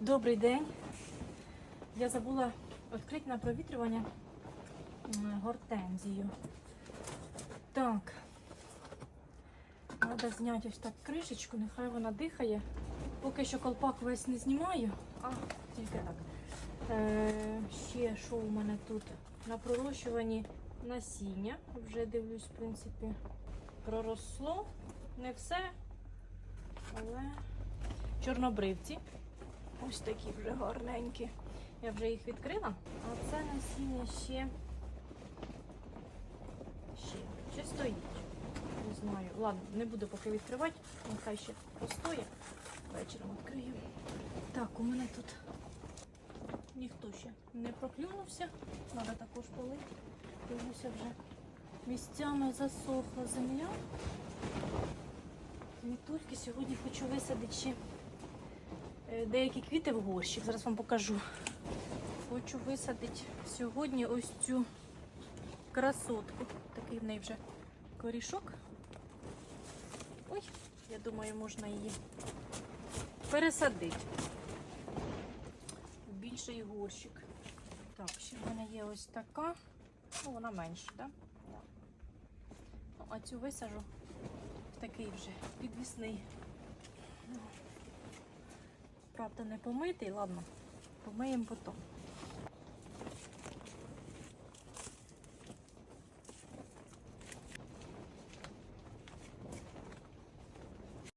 Добрий день. Я забула відкрити на провітрювання гортензію. Так. Треба зняти ось так кришечку, нехай вона дихає. Поки що колпак весь не знімаю, а тільки так. Е, ще що у мене тут? На пророщуванні насіння. Вже дивлюсь, в принципі, проросло. Не все, але чорнобривці. Ось такі вже гарненькі. Я вже їх відкрила. А це насіння ще. Ще, ще стоїть. Не знаю. Ладно, не буду поки відкривати. Нехай ще постоє. Вечором відкрию. Так, у мене тут ніхто ще не проклюнувся. Треба також полити. Дивлюся вже. Місцями засохла земля. Квітульки сьогодні хочу висадити ще деякі квіти в горщик. Зараз вам покажу. Хочу висадити сьогодні ось цю красотку. Такий в неї вже корішок. Ой, я думаю, можна її пересадити. Більший горщик. Так, ще в мене є ось така. Ну, вона менша, так? Ну, а цю висажу в такий вже підвісний. Правда, не помитий, ладно, помиємо потім.